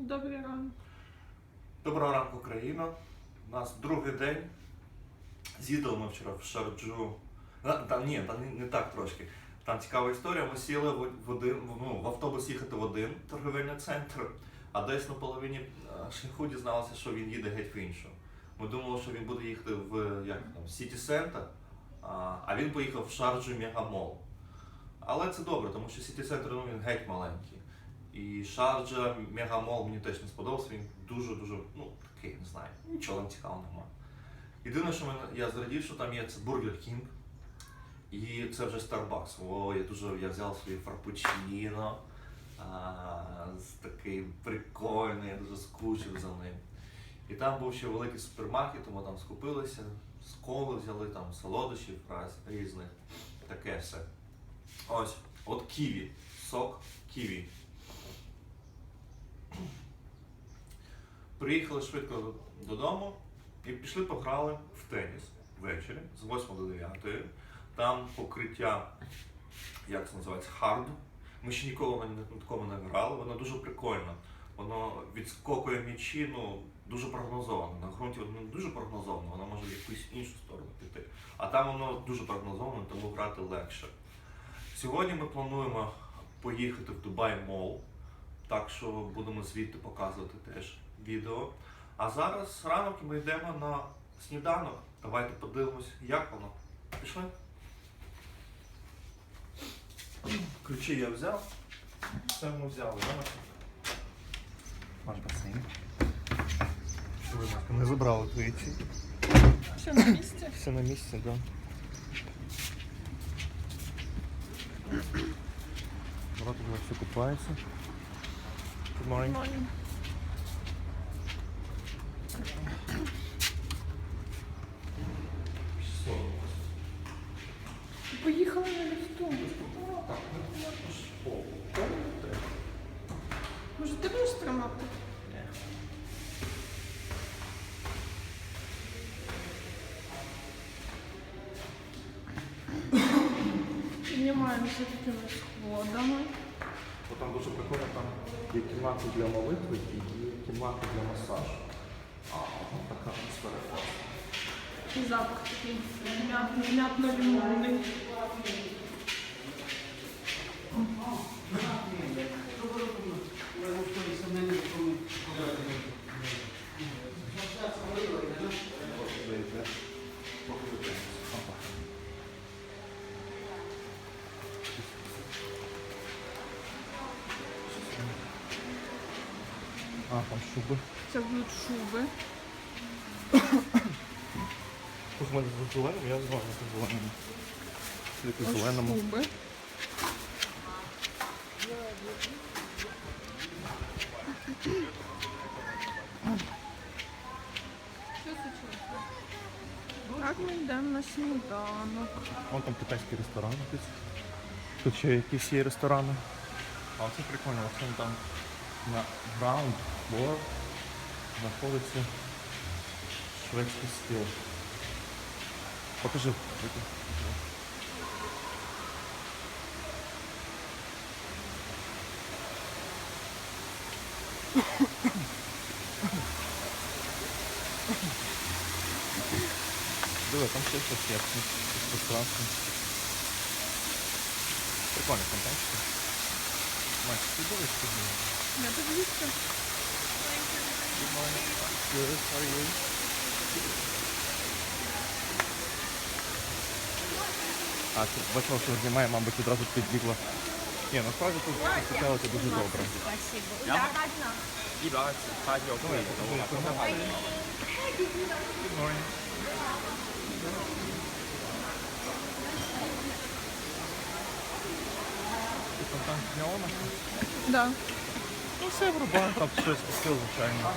Добрий ранок. Доброго ранку, країна. У нас другий день. З'їздили ми вчора в Шарджу. А, Та ні, та не, не так трошки. Там цікава історія. Ми сіли в, в, один, ну, в автобус їхати в один торговельний центр, а десь на половині шляху дізналися, що він їде геть в іншу. Ми думали, що він буде їхати в як там, Сіті Центр, а, а він поїхав в Шарджу Мегамол. Але це добре, тому що Сіті Центр ну, він геть маленький. І Шарджа, Мегамол мені теж не сподобався, він дуже-дуже, ну, такий, не знаю, нічого там цікавого немає. Єдине, що мене, я зрадів, що там є це Бургер Кінг. І це вже Starbucks. О, я дуже я взяв. А, з такий прикольний, я дуже скучив за ним. І там був ще великий супермаркет, тому там скупилися, з взяли там солодощів різних. Таке все. Ось, от ківі. Сок ківі. Приїхали швидко додому і пішли пограли в теніс ввечері з 8 до 9. Там покриття, як це називається, хард. Ми ще ніколи на такому не грали, воно дуже прикольно. Воно відскокує м'ячі, ну, дуже прогнозовано. На ґрунті воно не дуже прогнозовано, воно може в якусь іншу сторону піти. А там воно дуже прогнозовано, тому грати легше. Сьогодні ми плануємо поїхати в Дубай Мол, так що будемо звідти показувати теж відео. А зараз ранок ми йдемо на сніданок. Давайте подивимось, як воно. Пішли? Ключі я взяв. Все ми взяли, да? Ваш басейн. Не забрали твої ці. Що на місці? Все на місці, так. Да. Брат уже все купається. Good morning. Нормально. Поїхали на ліфту. Може, ти будеш тримати? Піднімаємося такими сходами. Бо там дуже прикольно, там є кімната для молитви і є кімната для масажу. А, там така атмосфера класна. І запах такий м'ятний, А, там шуби. Це будуть шуби. Тут ми з зеленим, я з вами з зеленим. Тільки Ось зеленому. шуби. Так ми йдемо на сніданок. Вон там китайський ресторан. якийсь. Тут ще якісь є ресторани. А це прикольно, він там на ground floor знаходиться шведський стіл. Покажи. Диви, там ще щось є, пространство. Прикольно, фонтанчики. Маш, ти дивиш тут? Я подивіться. Good, how are you? А, ти бачила, що знімає, мабуть, одразу підбігла. Ні, насправді тут цікаво, це дуже добре. Спасибо. Да. Ну все врубаю, там щось пустив, звичайно.